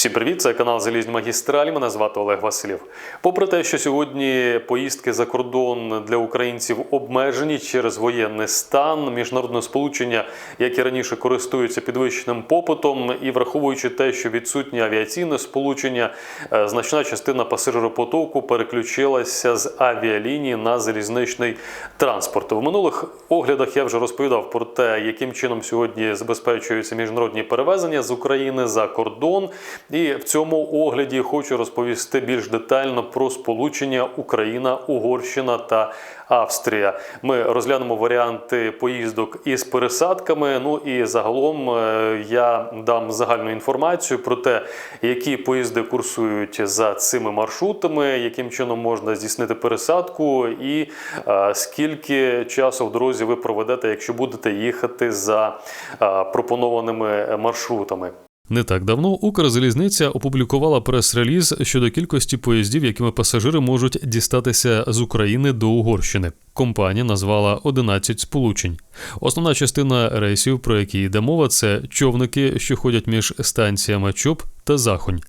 Всім привіт, це канал Залізні магістралі. Мене звати Олег Василів. Попри те, що сьогодні поїздки за кордон для українців обмежені через воєнний стан, міжнародне сполучення, як і раніше, користуються підвищеним попитом, і враховуючи те, що відсутнє авіаційне сполучення, е, значна частина пасажиропотоку переключилася з авіалінії на залізничний транспорт. В минулих оглядах я вже розповідав про те, яким чином сьогодні забезпечуються міжнародні перевезення з України за кордон. І в цьому огляді хочу розповісти більш детально про сполучення Україна, Угорщина та Австрія. Ми розглянемо варіанти поїздок із пересадками. Ну і загалом е, я дам загальну інформацію про те, які поїзди курсують за цими маршрутами, яким чином можна здійснити пересадку, і е, скільки часу в дорозі ви проведете, якщо будете їхати за е, пропонованими маршрутами. Не так давно Укрзалізниця опублікувала прес-реліз щодо кількості поїздів, якими пасажири можуть дістатися з України до Угорщини. Компанія назвала 11 сполучень. Основна частина рейсів, про які йде мова, це човники, що ходять між станціями ЧОП та Захонь.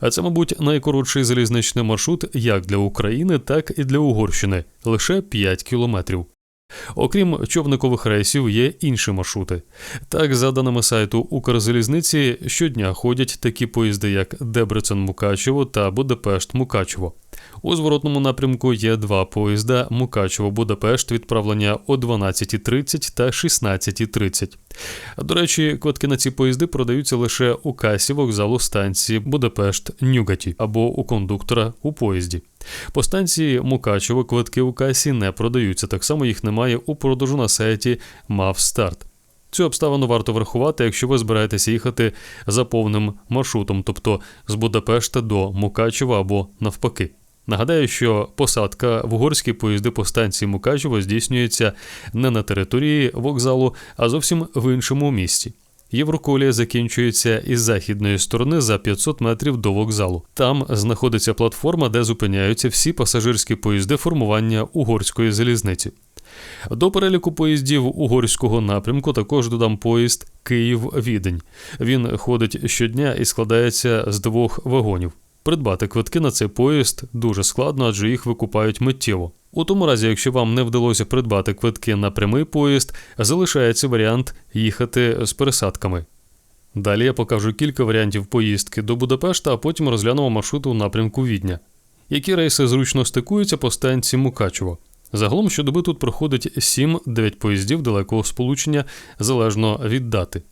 А це, мабуть, найкоротший залізничний маршрут як для України, так і для Угорщини лише 5 кілометрів. Окрім човникових рейсів, є інші маршрути. Так, за даними сайту Укрзалізниці, щодня ходять такі поїзди, як Дебрецен-Мукачево та Будапешт-Мукачево. У зворотному напрямку є два поїзда Мукачево-Будапешт відправлення о 12.30 та 16.30. До речі, квитки на ці поїзди продаються лише у касі вокзалу станції Будапешт-Нюгаті або у кондуктора у поїзді. По станції Мукачево квитки у касі не продаються, так само їх немає у продажу на сайті Мавстарт. Цю обставину варто врахувати, якщо ви збираєтеся їхати за повним маршрутом, тобто з Будапешта до Мукачева або навпаки. Нагадаю, що посадка в угорські поїзди по станції Мукачево здійснюється не на території вокзалу, а зовсім в іншому місті. Євроколія закінчується із західної сторони за 500 метрів до вокзалу. Там знаходиться платформа, де зупиняються всі пасажирські поїзди формування угорської залізниці. До переліку поїздів угорського напрямку також додам поїзд Київ-Відень. Він ходить щодня і складається з двох вагонів. Придбати квитки на цей поїзд дуже складно, адже їх викупають миттєво. У тому разі, якщо вам не вдалося придбати квитки на прямий поїзд, залишається варіант їхати з пересадками. Далі я покажу кілька варіантів поїздки до Будапешта, а потім розглянемо маршрут у напрямку Відня. Які рейси зручно стикуються по станції Мукачево. Загалом щодоби тут проходить 7-9 поїздів далекого сполучення залежно від дати.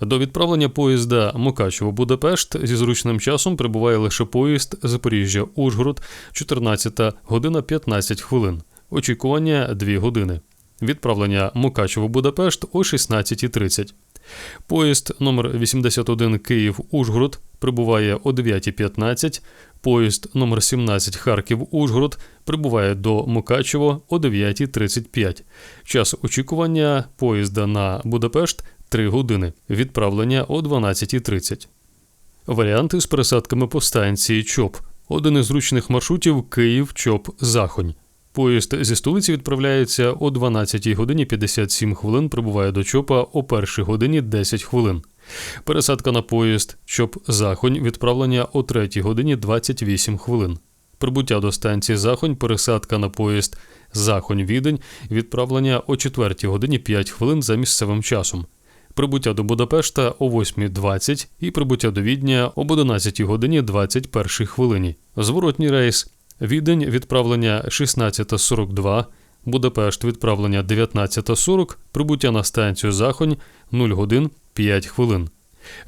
До відправлення поїзда Мукачево-Будапешт зі зручним часом прибуває лише поїзд Запоріжжя-Ужгород 14 година 15 хвилин. Очікування 2 години. Відправлення Мукачево-Будапешт о 16.30. Поїзд номер 81 Київ-Ужгород прибуває о 9.15. Поїзд номер 17 Харків-Ужгород прибуває до Мукачево о 9.35. Час очікування поїзда на Будапешт 3 години. Відправлення о 12.30. Варіанти з пересадками по станції ЧОП. Один із зручних маршрутів Київ ЧОП Захонь. Поїзд зі столиці відправляється о 12 годині 57 хвилин, прибуває до ЧОПа о 1 годині 10 хвилин. Пересадка на поїзд ЧОП Захонь відправлення о 3 годині 28 хвилин. Прибуття до станції Захонь, пересадка на поїзд Захонь Відень, відправлення о 4 годині 5 хвилин за місцевим часом. Прибуття до Будапешта о 8.20 і прибуття до Відня об 11 годині 21 хвилині. Зворотній рейс Відень відправлення 16.42, Будапешт відправлення 19.40, прибуття на станцію Захонь 0 годин 5 хвилин.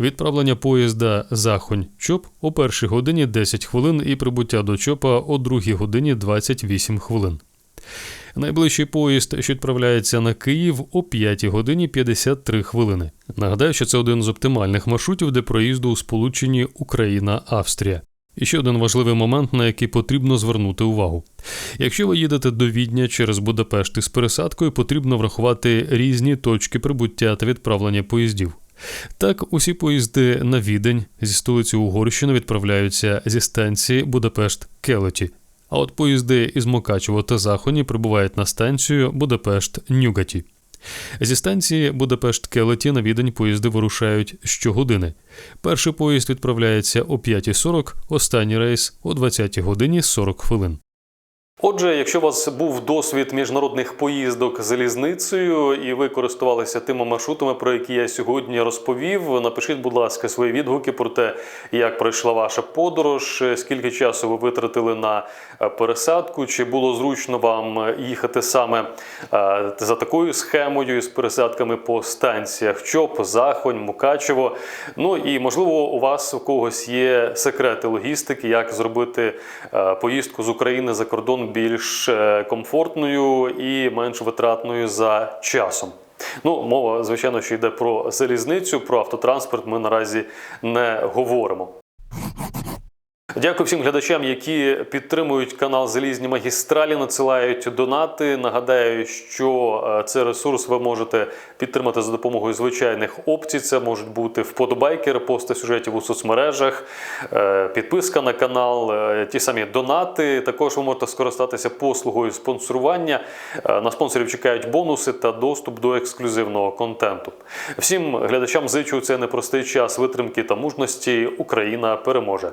Відправлення поїзда Захонь Чоп о 1 годині 10 хвилин і прибуття до Чопа о 2 годині 28 хвилин. Найближчий поїзд, що відправляється на Київ о 5 годині 53 хвилини. Нагадаю, що це один з оптимальних маршрутів для проїзду у сполученні Україна-Австрія. І ще один важливий момент, на який потрібно звернути увагу. Якщо ви їдете до Відня через Будапешт із пересадкою, потрібно врахувати різні точки прибуття та відправлення поїздів. Так, усі поїзди на відень зі столиці Угорщини відправляються зі станції Будапешт Келеті. А от поїзди із Мукачево та Захоні прибувають на станцію Будапешт Нюгаті. Зі станції Будапешт Келеті на відень поїзди вирушають щогодини. Перший поїзд відправляється о 5.40, останній рейс о 20 годині 40 хвилин. Отже, якщо у вас був досвід міжнародних поїздок залізницею і ви користувалися тими маршрутами, про які я сьогодні розповів, напишіть, будь ласка, свої відгуки про те, як пройшла ваша подорож, скільки часу ви витратили на е, пересадку, чи було зручно вам їхати саме е, за такою схемою з пересадками по станціях ЧОП, Захонь, Мукачево. Ну і можливо, у вас у когось є секрети логістики, як зробити е, поїздку з України за кордон більш е, комфортною і менш витратною за часом. Ну, мова, звичайно, що йде про залізницю, про автотранспорт. Ми наразі не говоримо. Дякую всім глядачам, які підтримують канал Залізні магістралі, надсилають донати. Нагадаю, що е, цей ресурс ви можете підтримати за допомогою звичайних опцій. Це можуть бути вподобайки, репости сюжетів у соцмережах, е, підписка на канал, е, ті самі донати. Також ви можете скористатися послугою спонсорування. На спонсорів чекають бонуси та доступ до ексклюзивного контенту. Всім глядачам зичу цей непростий час витримки та мужності. Україна переможе.